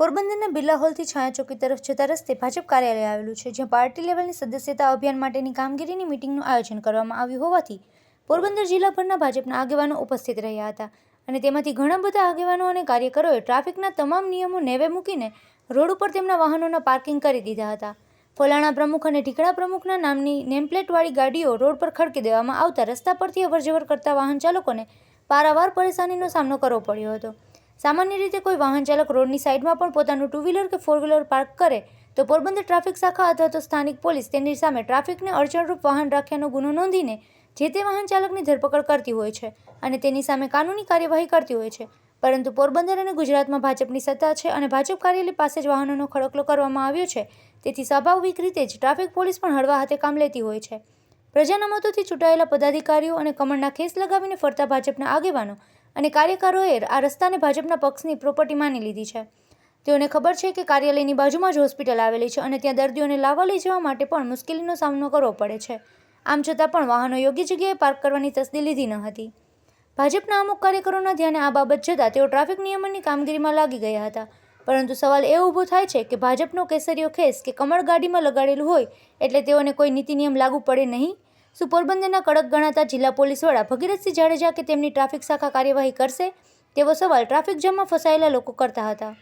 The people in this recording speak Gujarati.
પોરબંદરના બિરલા હોલથી છાયા ચોકી તરફ જતા રસ્તે ભાજપ કાર્યાલય આવેલું છે, જ્યાં પાર્ટી લેવલની સદસ્યતા અભિયાન માટેની કામગીરીની મિટિંગનું આયોજન કરવામાં આવ્યું હોવાથી પોરબંદર જિલ્લાભરના ભાજપના આગેવાનો ઉપસ્થિત રહ્યા હતા અને તેમાંથી ઘણા બધા આગેવાનો અને કાર્યકરોએ ટ્રાફિકના તમામ નિયમો નેવે મૂકીને રોડ ઉપર તેમના વાહનોના પાર્કિંગ કરી દીધા હતા. ફલાણા પ્રમુખ અને ઢીકડા પ્રમુખના નામની નેમપ્લેટવાળી ગાડીઓ રોડ પર ખડકી દેવામાં આવતા રસ્તા પરથી અવરજવર કરતા વાહન ચાલકોને પારાવાર પરેશાનીનો સામનો કરવો પડ્યો હતો. સામાન્ય રીતે કોઈ વાહન ચાલક રોડની સાઈડમાં પણ પોતાનું ટુ વ્હીલર કે ફોર વ્હીલર પાર્ક કરે, તો પોરબંદર ટ્રાફિક શાખા અથવા તો સ્થાનિક પોલીસ તેની સામે ટ્રાફિકને અડચણરૂપ વાહન રાખ્યાનો ગુનો નોંધીને જે તે વાહન ચાલકની ધરપકડ કરતી હોય છે અને તેની સામે કાનૂની કાર્યવાહી કરતી હોય છે. પરંતુ પોરબંદર અને ગુજરાતમાં ભાજપની સત્તા છે અને ભાજપ કાર્યાલય પાસે જ વાહનોનો ખડકલો કરવામાં આવ્યો છે. તેથી સ્વાભાવિક રીતે જ ટ્રાફિક પોલીસ પણ હળવા હાથે કામ લેતી હોય છે. પ્રજાના મતોથી ચૂંટાયેલા પદાધિકારીઓ અને કમળના ખેસ લગાવીને ફરતા ભાજપના આગેવાનો અને કાર્યકરોએ આ રસ્તાને ભાજપના પક્ષની પ્રોપર્ટી માની લીધી છે. તેઓને ખબર છે કે કાર્યાલયની બાજુમાં જ હોસ્પિટલ આવેલી છે અને ત્યાં દર્દીઓને લાવવા લઈ જવા માટે પણ મુશ્કેલીનો સામનો કરવો પડે છે. આમ છતાં પણ વાહનો યોગ્ય જગ્યાએ પાર્ક કરવાની તસદી લીધી ન હતી. ભાજપના અમુક કાર્યકરોના ધ્યાને આ બાબત જતાં તેઓ ટ્રાફિક નિયમનની કામગીરીમાં લાગી ગયા હતા. પરંતુ સવાલ એ ઊભો થાય છે કે ભાજપનો કેસરીયો ખેસ કે કમળ ગાડીમાં લગાડેલું હોય એટલે તેઓને કોઈ નીતિ નિયમ લાગુ પડે નહીં? શું પોરબંદરના કડક ગણાતા જિલ્લા પોલીસ વડા ભગીરથસિંહ જાડેજા કે તેમની ટ્રાફિક શાખા કાર્યવાહી કરશે તેવો સવાલ ટ્રાફિક જામમાં ફસાયેલા લોકો કરતા હતા.